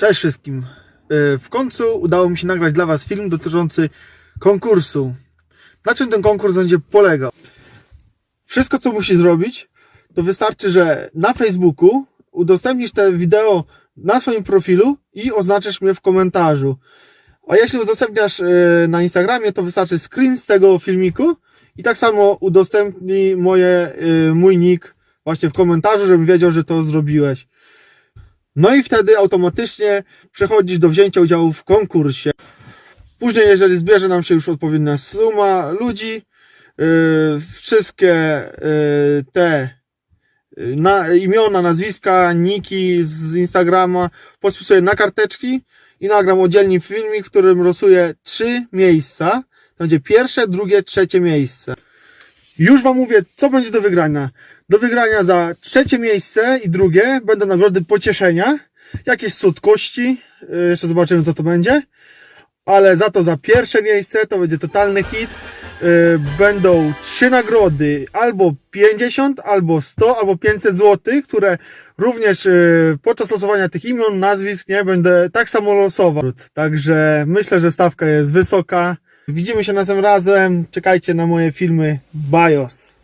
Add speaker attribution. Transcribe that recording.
Speaker 1: Cześć wszystkim. E, W końcu udało mi się nagrać dla Was film dotyczący konkursu. Na czym ten konkurs będzie polegał? Wszystko, co musisz zrobić, to wystarczy, że na Facebooku udostępnisz te wideo na swoim profilu i oznaczysz mnie w komentarzu. A jeśli udostępniasz e, na Instagramie, to wystarczy screen z tego filmiku i tak samo udostępnij moje, e, mój nick właśnie w komentarzu, żebym wiedział, że to zrobiłeś. No i wtedy automatycznie przechodzisz do wzięcia udziału w konkursie. Później, jeżeli zbierze nam się już odpowiednia suma ludzi, yy, wszystkie yy, te yy, na, imiona, nazwiska, niki z Instagrama podpisuję na karteczki i nagram oddzielnie filmik, w którym losuję trzy miejsca. To będzie pierwsze, drugie, trzecie miejsce. Już Wam mówię, co będzie do wygrania. Do wygrania za trzecie miejsce i drugie będą nagrody pocieszenia, jakieś słodkości, yy, jeszcze zobaczymy co to będzie, ale za to za pierwsze miejsce to będzie totalny hit. Yy, Będą trzy nagrody, albo 50, albo 100, albo 500 zł, które również yy, podczas losowania tych imion, nazwisk, nie, będę tak samo losował. Także myślę, że stawka jest wysoka. Widzimy się następnym razem. Czekajcie na moje filmy. Bios.